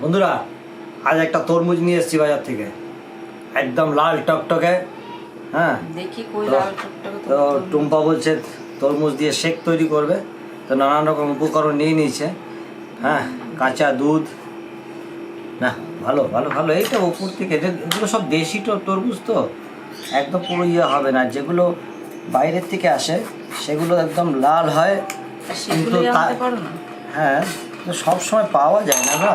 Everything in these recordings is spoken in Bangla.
বন্ধুরা আজ একটা তরমুজ নিয়ে এসেছি বাজার থেকে। একদম লাল টকটকে হ্যাঁ? দেখি কই তো- লাল টুকটাকে তো টুম্পা বলছে তরমুজ দিয়ে শেক তৈরি করবে। তো নানান রকম উপকরণ নিয়ে নিয়েছে হ্যাঁ? কাঁচা দুধ। না ভালো ভালো ভালো। এইটা উপর থেকে এগুলো সব দেশি তো তরমুজ তো। একদম পুরো ইয়ে হবে না। যেগুলো বাইরের থেকে আসে সেগুলো একদম লাল হয়। কিন্তু হ্যাঁ তো সব সময় পাওয়া যায় না না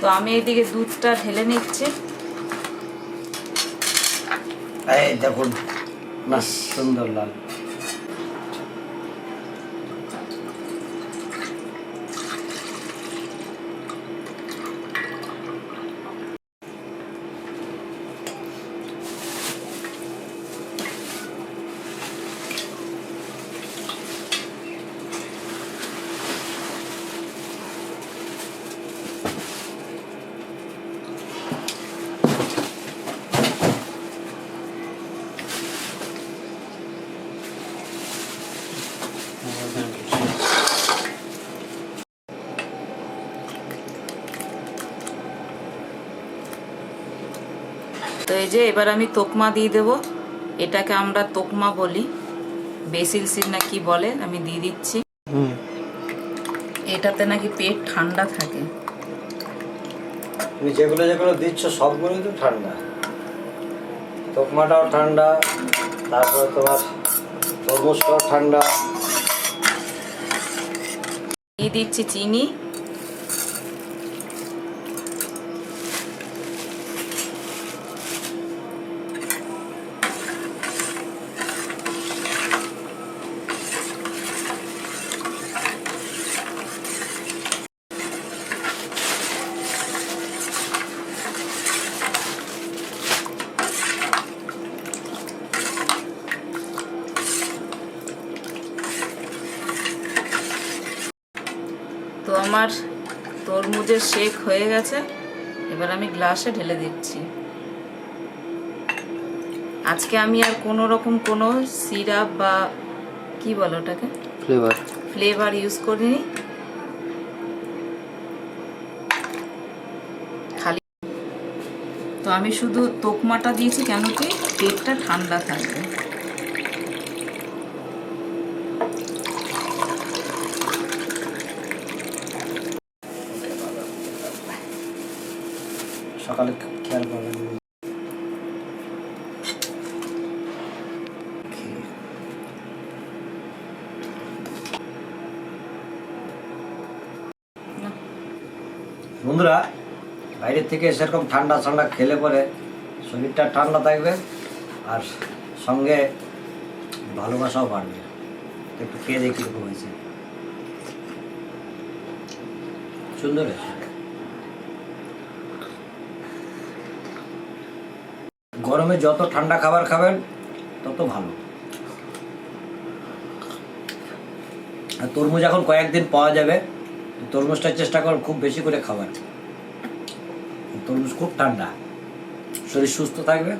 তো আমি এদিকে দুধটা ঢেলে নিচ্ছি। দেখুন সুন্দর লাল। তো এই যে এবার আমি তোকমা দিয়ে দেব। এটাকে আমরা তোকমা বলি। বেসিল সিড না কি বলে আমি দিয়ে দিচ্ছি। এটাতে নাকি পেট ঠান্ডা থাকে। তুমি যেগুলো যেগুলো দিচ্ছ সবগুলোই তো ঠান্ডা। তোকমাটাও ঠান্ডা তারপরে তোমার তরমুজটাও ঠান্ডা। দিয়ে দিচ্ছি চিনি। আমার তরমুজের শেক হয়ে গেছে এবার আমি গ্লাসে ঢেলে দিচ্ছি। আজকে আমি আর কোনো রকম কোনো সিরাপ বা কি বলো ওটাকে? ফ্লেভার ফ্লেভার ইউজ করিনি। খালি তো আমি শুধু তোকমাটা দিয়েছি কেন কি? পেটটা ঠান্ডা থাকবে। সকালে খেয়াল করবেন। বন্ধুরা, বাইরের থেকে সেরকম ঠান্ডা ঠান্ডা খেলে পরে শরীরটা ঠান্ডা থাকবে আর সঙ্গে ভালোবাসাও বাড়বে। একটু খেয়ে দেখি কীরকম হয়েছে। সুন্দর হয়েছে। গরমে যত ঠান্ডা খাবার খাবেন, তত ভালো। আর তরমুজ এখন কয়েকদিন পাওয়া যাবে। তরমুজটা চেষ্টা করুন খুব বেশি করে খাবার তরমুজ খুব ঠান্ডা। শরীর সুস্থ থাকবে।